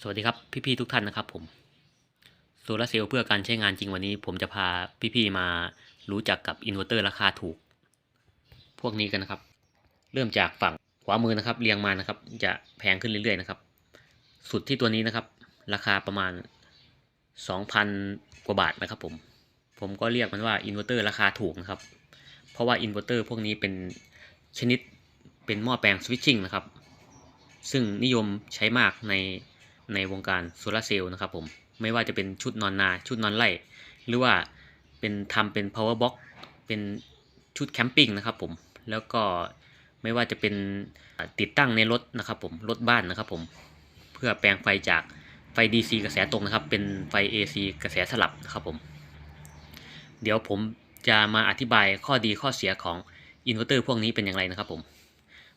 สวัสดีครับพี่ๆทุกท่านนะครับผมโซลาร์เซลล์เพื่อการใช้งานจริงวันนี้ ผมจะพาพี่ๆมารู้จักกับอินเวอร์เตอร์ราคาถูก พวกนี้กันนะครับ เริ่มจากฝั่งขวามือนะครับ เรียงมานะครับ จะแพงขึ้นเรื่อยๆนะครับ สุดที่ตัวนี้นะครับ ราคาประมาณ 2,000 กว่าบาทนะครับผม ผมก็เรียกมันว่าอินเวอร์เตอร์ราคาถูกนะครับ เพราะว่าอินเวอร์เตอร์พวกนี้เป็นชนิดเป็นหม้อแปลงสวิตชิ่งนะครับ ซึ่งนิยมใช้มากใน ในวงการโซลาร์เซลล์นะครับผมไม่ว่าจะเป็นชุดนอนนา ชุดนอนไร่หรือว่าเป็นทำเป็น power box เป็นชุดแคมปิ้งนะครับผมแล้วก็ไม่ว่าจะเป็นติดตั้งในรถนะครับผมรถบ้านนะครับผมเพื่อแปลงไฟจากไฟ DC กระแสตรงนะครับ เป็นไฟ AC กระแสสลับนะครับผม เดี๋ยวผมจะมาอธิบายข้อดีข้อเสียของอินเวอร์เตอร์พวกนี้เป็นอย่างไรนะครับผม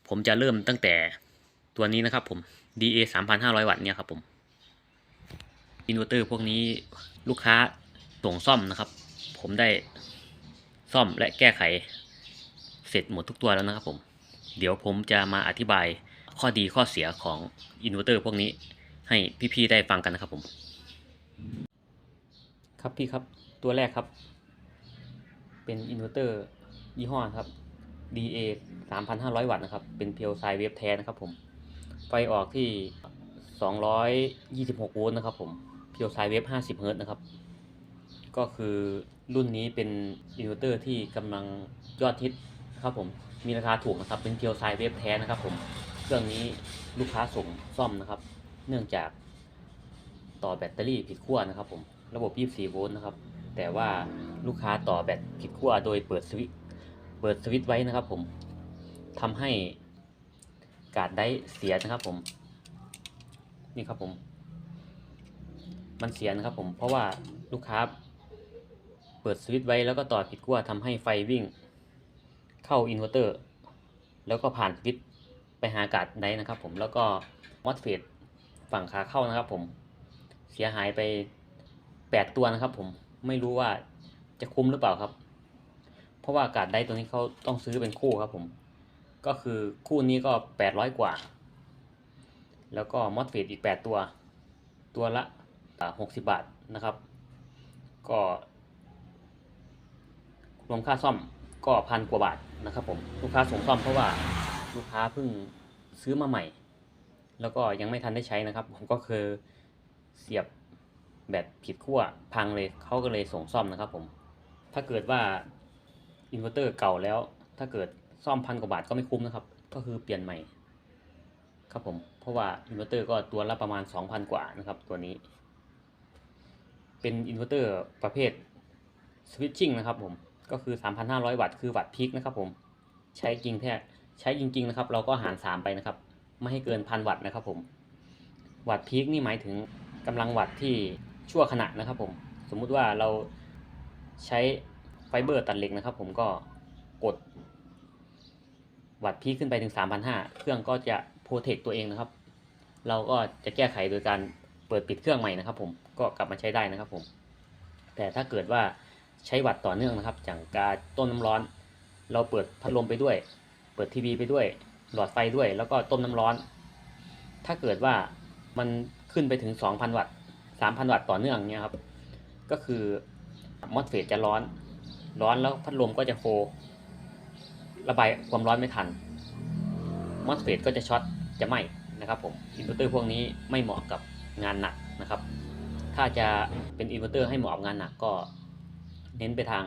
ผมจะเริ่มตั้งแต่ตัวนี้นะครับผม DA 3,500 วัตต์เนี่ยครับผมอินเวอร์เตอร์พวกนี้ลูกค้าส่งซ่อมนะครับ ผมได้ซ่อมและแก้ไขเสร็จหมดทุกตัวแล้วนะครับผม เดี๋ยวผมจะมาอธิบายข้อดีข้อเสียของอินเวอร์เตอร์พวกนี้ให้พี่ๆได้ฟังกันนะครับผม ครับพี่ครับตัวแรกครับ เป็นอินเวอร์เตอร์ยี่ห้อครับ DA 3,500 วัตต์นะครับ เป็นเพียวไซเวฟแท้นะครับผม ไฟออกที่ 226 โวลต์นะครับผมเพียวไซเวฟ 50 เฮิร์ตนะครับ ก็คือรุ่นนี้เป็นอินเวอร์เตอร์ที่กำลังยอดฮิตนะครับผม มีราคาถูกนะครับ เป็นเพียวไซเวฟแท้นะครับผม เครื่องนี้ลูกค้าส่งซ่อมนะครับ เนื่องจากต่อแบตเตอรี่ผิดขั้วนะครับผม ระบบ 24 โวลต์นะครับ แต่ว่าลูกค้าต่อแบตผิดขั้วโดยเปิดสวิตเปิดสวิตไว้นะครับผมทำให้ การได้เสียนะครับผม นี่ครับผม มันเสียนะครับผม เพราะว่าลูกค้า เปิดสวิตช์ไว้แล้วก็ต่อผิดขั้วทำให้ไฟวิ่ง เข้าอินเวอร์เตอร์ แล้วก็ผ่านสวิตช์ไปหาการ์ดไดนะครับผม แล้วก็มอสเฟตฝั่งขาเข้านะครับผม เสียหายไปแปดตัวนะครับผม ไม่รู้ว่าจะคุ้มหรือเปล่าครับ เพราะว่าการ์ดไดตัวนี้เขาต้องซื้อเป็นคู่ครับผม ก็คือคู่นี้ก็แปดร้อยกว่า แล้วก็มอสเฟตอีกแปดตัว ตัวละหกสิบาทนะครับ ก็รวมค่าซ่อมก็พันกว่าบาทนะครับผมลูกค้าส่งซ่อมเพราะว่าลูกค้าเพิ่งซื้อมาใหม่ แล้วก็ยังไม่ทันได้ใช้นะครับ ผมก็คือเสียบแบตผิดขั้วพังเลยเขาก็เลยส่งซ่อมนะครับผมถ้าเกิดว่าอินเวอร์เตอร์เก่าแล้ว ถ้าเกิด ซ่อมพันกว่าบาทก็ไม่คุ้มนะครับ ก็คือเปลี่ยนใหม่ ครับผม เพราะว่าอินเวอร์เตอร์ก็ตัวละประมาณ 2,000 กว่านะครับ ตัวนี้ เป็นอินเวอร์เตอร์ประเภทสวิตชิ่งนะครับผม ก็คือ 3,500 วัตต์คือวัตต์พีคนะครับผม ใช้จริงแท้ใช้จริง ๆ นะครับ เราก็หาร 3 ไปนะครับ ไม่ให้เกินพันวัตต์นะครับผม วัตต์พีคนี่หมายถึงกำลังวัตต์ที่ชั่วขณะนะครับผม สมมุติว่าเราใช้ไฟเบอร์ตัดเหล็กนะครับผมก็กด วัตต์พีขึ้นไปถึง 3,500 เครื่องก็จะโปรเทคตัวเองนะครับ เราก็จะแก้ไขโดยการเปิดปิดเครื่องใหม่นะครับ ผมก็กลับมาใช้ได้นะครับผม แต่ถ้าเกิดว่าใช้วัตต์ต่อเนื่องนะครับอย่างการต้มน้ำร้อน เราเปิดพัดลมไปด้วย เปิดทีวีไปด้วย หลอดไฟด้วย แล้วก็ต้มน้ำร้อน ถ้าเกิดว่ามันขึ้นไปถึง 2,000 วัตต์ 3,000 วัตต์ต่อเนื่องเนี่ยครับ ก็คือมอสเฟตจะร้อน ร้อนแล้วพัดลมก็จะโฟ ระบายความร้อนไม่ทันมอสเฟตก็จะช็อตจะไหม้นะครับผมอินเวอร์เตอร์พวกนี้ไม่เหมาะกับงานหนักนะครับ ถ้าจะเป็นอินเวอร์เตอร์ให้เหมาะกับงานหนักก็เน้นไปทาง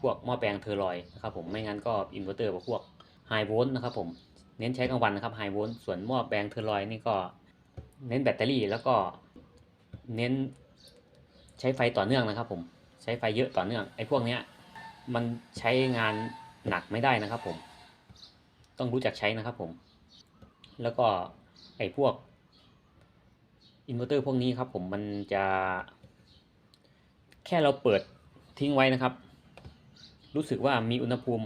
พวกหม้อแปลงเทอร์ลอยนะครับผมไม่งั้นก็อินเวอร์เตอร์พวกไฮโวลต์นะครับผมเน้นใช้กลางวันนะครับไฮโวลต์ส่วนหม้อแปลงเทอร์ลอยนี่ก็เน้นแบตเตอรี่แล้วก็เน้นใช้ไฟต่อเนื่องนะครับผมใช้ไฟเยอะต่อเนื่องไอ้พวกเนี้ยมันใช้งาน หนักไม่ได้นะครับผม ต้องรู้จักใช้นะครับผม แล้วก็ไอ้พวกอินเวอร์เตอร์พวกนี้ครับผมมันจะ แค่เราเปิดทิ้งไว้นะครับ รู้สึกว่ามีอุณหภูมิ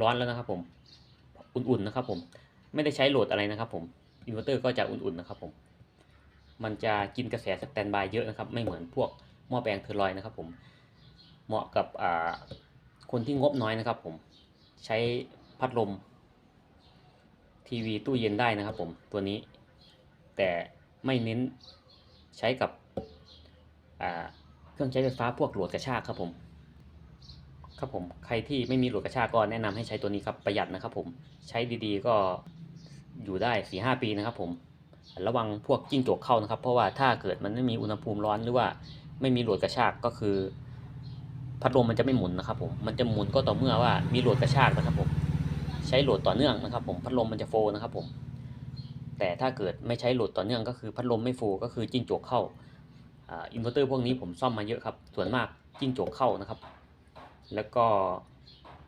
ร้อนแล้วนะครับผม อุ่นๆนะครับผม ไม่ได้ใช้โหลดอะไรนะครับผมอินเวอร์เตอร์ก็จะอุ่นๆนะครับผม มันจะกินกระแสสแตนบายเยอะนะครับ ไม่เหมือนพวกหม้อแปลงเทอร์ลอยนะครับผม เหมาะกับคนที่งบน้อยนะครับผม ใช้พัดลม ทีวีตู้เย็นได้นะครับผมตัวนี้ แต่ไม่เน้นใช้กับเครื่องใช้ไฟฟ้าพวกโหลดกระชากครับผมครับผมใครที่ไม่มีโหลดกระชากก็แนะนำให้ใช้ตัวนี้ครับประหยัดนะครับผมใช้ดีๆก็อยู่ได้4ีหปีนะครับผมระวังพวกจิ้งจกเข้านะครับ เพราะว่าถ้าเกิดมันไม่มีอุณหภูมิร้อนหรือว่าไม่มีโหลดกระชากก็คือ พัดลมมันจะไม่หมุนนะครับผม มันจะหมุนก็ต่อเมื่อว่ามีโหลดกระชากนะครับผม ใช้โหลดต่อเนื่องนะครับ ผม พัดลมมันจะโฟนะครับผม แต่ถ้าเกิดไม่ใช้โหลดต่อเนื่องก็คือพัดลมไม่โฟก็คือจิ้งจกเข้าอินเวอร์เตอร์พวกนี้ผมซ่อมมาเยอะครับ ส่วนมากจิ้งจกเข้านะครับ แล้วก็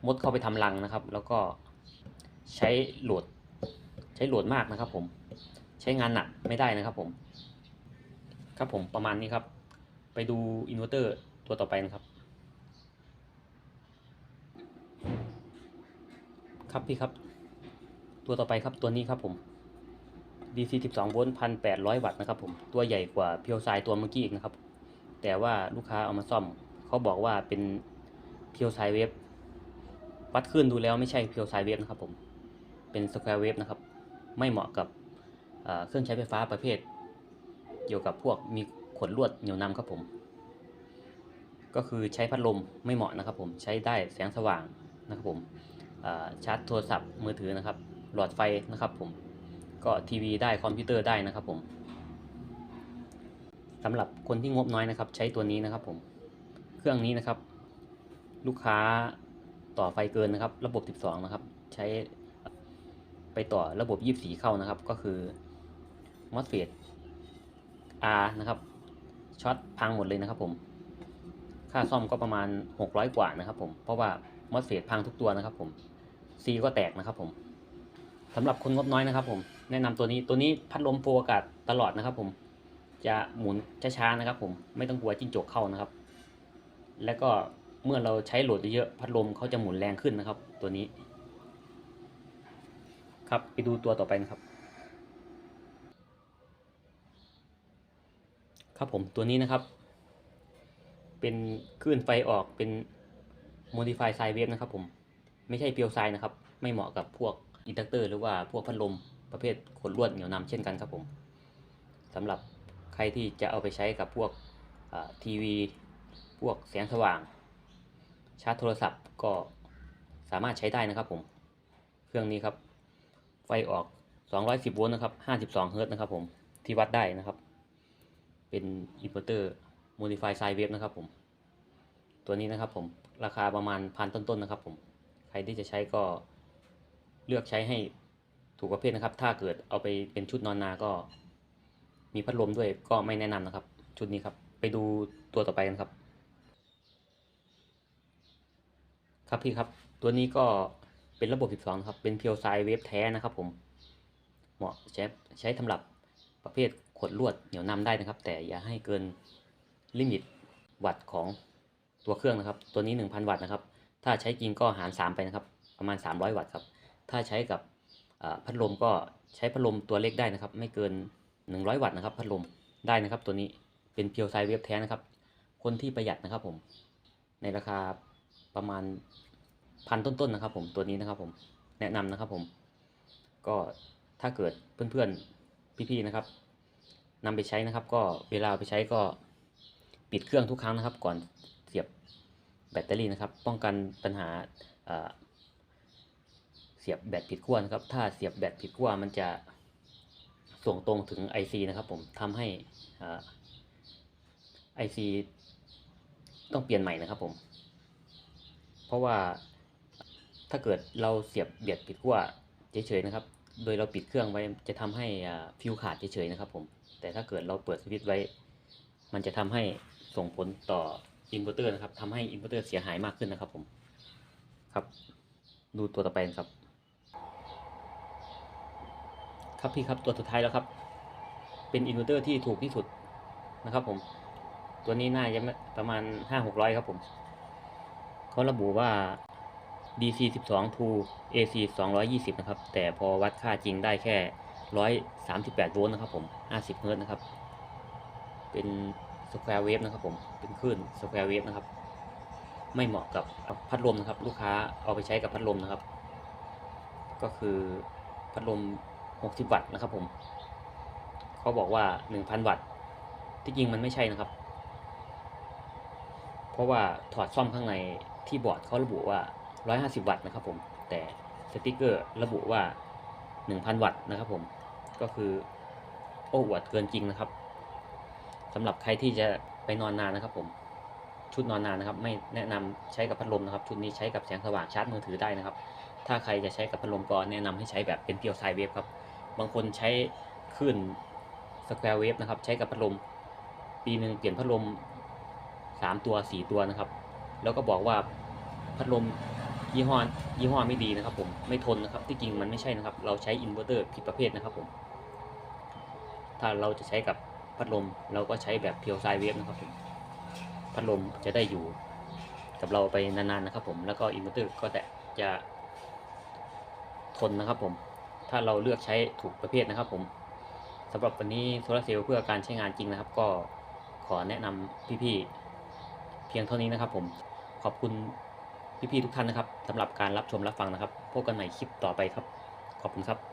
มดเข้าไปทำรังนะครับ แล้วก็ใช้โหลดใช้โหลดมากนะครับ ผม ใช้งานหนักไม่ได้นะครับผม ครับผมประมาณนี้ครับ ไปดูอินเวอร์เตอร์ตัวต่อไปนะครับ ครับพี่ครับ ตัวต่อไปครับตัวนี้ครับผม DC 12โวลต์1,800วัตต์นะครับผม ตัวใหญ่กว่าเพียวไซตัวเมื่อกี้อีกนะครับ แต่ว่าลูกค้าเอามาซ่อม เขาบอกว่าเป็นเพียวไซเวฟวัดขึ้นดูแล้วไม่ใช่เพียวไซเวฟนะครับผม เป็นสแควร์เวฟนะครับ ไม่เหมาะกับเเครื่องใช้ไฟฟ้าประเภท เกี่ยวกับพวกมีขนลวดเหนี่ยวนำครับผม ก็คือใช้พัดลมไม่เหมาะนะครับผม ใช้ได้แสงสว่างนะครับผม ชาร์จโทรศัพท์มือถือนะครับ หลอดไฟนะครับผมก็ทีวีได้คอมพิวเตอร์ได้นะครับผมสำหรับคนที่งบน้อยนะครับ ใช้ตัวนี้นะครับผมเครื่องนี้นะครับ ลูกค้าต่อไฟเกินนะครับ ระบบ 12 นะครับ ใช้ไปต่อระบบ 24 เข้านะครับ ก็คือ MOSFET R นะครับช็อตพังหมดเลยนะครับผมค่าซ่อมก็ประมาณ 600 กว่านะครับผมเพราะว่า MOSFET พังทุกตัวนะครับผม C ก็แตกนะครับผมสำหรับคนงบน้อยนะครับ ผมแนะนำตัวนี้ตัวนี้พัดลมโฟอากาศตลอดนะครับ ผมจะหมุนช้าๆนะครับ ผมไม่ต้องกลัวจิ้งจกเข้านะครับ แล้วก็เมื่อเราใช้โหลดเยอะๆพัดลมเขาจะหมุนแรงขึ้นนะครับ ตัวนี้ ครับไปดูตัวต่อไปนะครับ ครับผมตัวนี้นะครับ เป็นคลื่นไฟออกเป็น modify sine wave นะครับผม ไม่ใช่เพียวไซนะครับ ไม่เหมาะกับพวกอินดักเตอร์หรือว่าพวกพัดลมประเภทขนลวดเหนี่ยวนำเช่นกันครับผมสำหรับใครที่จะเอาไปใช้กับพวกทีวี พวกแสงสว่าง ชาร์จโทรศัพท์ก็สามารถใช้ได้นะครับผมเครื่องนี้ครับ ไฟออก 210 โวลต์นะครับ52เฮิร์ตนะครับผมที่วัดได้นะครับ เป็นอินเวอร์เตอร์ modify sine wave นะครับผม ตัวนี้นะครับผม ราคาประมาณพันต้นๆนะครับผม ใครที่จะใช้ก็เลือกใช้ให้ถูกประเภทนะครับ ถ้าเกิดเอาไปเป็นชุดนอนนาก็ มีพัดลมด้วยก็ไม่แนะนำนะครับ ชุดนี้ครับ ไปดูตัวต่อไปกันครับ ครับพี่ครับ ตัวนี้ก็เป็นระบบ 12 ครับ เป็นเพียวไซเวฟแท้นะครับผม เหมาะใช้ใช้สำหรับประเภทขดลวดเหนียวนำได้นะครับ แต่อย่าให้เกินลิมิตวัตต์ของตัวเครื่องนะครับ ตัวนี้ 1,000 วัตต์นะครับ ถ้าใช้จริงก็หาร 3 ไปนะครับ ประมาณ 300 วัตต์ครับ ถ้าใช้กับพัดลมก็ใช้พัดลมตัวเล็กได้นะครับ ไม่เกิน 100 วัตต์นะครับ พัดลมได้นะครับตัวนี้เป็นเพียวไซเวฟแท้นะครับ คนที่ประหยัดนะครับผมในราคาประมาณพันต้นๆนะครับ ผมตัวนี้นะครับผมแนะนำนะครับผม ก็ถ้าเกิดเพื่อนๆพี่ๆนะครับนำไปใช้นะครับ ก็เวลาไปใช้ก็ปิดเครื่องทุกครั้งนะครับ ก่อน แบตเตอรี่นะครับ ป้องกันปัญหาเสียบแบตผิดขั้วนะครับ ถ้าเสียบแบตผิดขั้วมันจะส่งตรงถึง IC นะครับผมทำให้ IC ต้องเปลี่ยนใหม่นะครับผม เพราะว่าถ้าเกิดเราเสียบเบียดผิดขั้วเฉยๆนะครับ โดยเราปิดเครื่องไว้จะทำให้ฟิวขาดเฉยๆนะครับผม แต่ถ้าเกิดเราเปิดสวิตช์ไว้ มันจะทำให้ส่งผลต่อ อินเวอร์เตอร์นะครับทำให้อินเวอร์เตอร์เสียหายมากขึ้นนะครับผมครับ ดูตัวต่อไปครับ ครับพี่ครับตัวสุดท้ายแล้วครับ เป็นอินเวอร์เตอร์ที่ถูกที่สุดนะครับผม ตัวนี้น่าจะประมาณห้าหกร้อยครับผมเขาระบุว่า DC 12 to AC 220 นะครับ แต่พอวัดค่าจริงได้แค่ 138 โวลต์นะครับผม 50 เฮิร์ตนะครับ เป็น สแควร์เวฟนะครับผมเป็นคลื่นสแควร์เวฟนะครับ ไม่เหมาะกับพัดลมนะครับ ลูกค้าเอาไปใช้กับพัดลมนะครับ ก็คือพัดลม 60 วัตต์นะครับผมเขาบอกว่า 1,000 วัตต์ ที่จริงมันไม่ใช่นะครับ เพราะว่าถอดซ่อมข้างในที่บอร์ดเขาระบุว่า 150 วัตต์นะครับผม แต่สติกเกอร์ระบุว่า 1,000 วัตต์นะครับผม ก็คือโอ้อวดเกินจริงนะครับ สำหรับใครที่จะไปนอนนานนะครับผมชุดนอนนานนะครับ ไม่แนะนำใช้กับพัดลมนะครับ ชุดนี้ใช้กับแสงสว่างชาร์จมือถือได้นะครับ ถ้าใครจะใช้กับพัดลมก็แนะนำให้ใช้แบบเป็นเปียวไซเวฟครับ บางคนใช้คลื่นสแควร์เวฟนะครับ ใช้กับพัดลม ปีหนึ่งเปลี่ยนพัดลมสามตัวสี่ตัวนะครับ แล้วก็บอกว่าพัดลมยี่ห้อยี่ห้อไม่ดีนะครับ ผมไม่ทนนะครับ ที่จริงมันไม่ใช่นะครับ เราใช้อินเวอร์เตอร์ผิดประเภทนะครับผมถ้าเราจะใช้กับ พัดลมเราก็ใช้แบบเพียวไซเวฟนะครับผมพัดลมจะได้อยู่กับเราไปนานๆนะครับผมแล้วก็อินเวอร์เตอร์ก็แต่จะทนนะครับผมถ้าเราเลือกใช้ถูกประเภทนะครับผมสำหรับวันนี้โซลาร์เซลล์เพื่อการใช้งานจริงนะครับ ก็ขอแนะนำพี่ๆเพียงเท่านี้นะครับผมขอบคุณพี่ๆทุกท่านนะครับสำหรับการรับชมรับฟังนะครับพบกันใหม่คลิปต่อไปครับ ขอบคุณครับ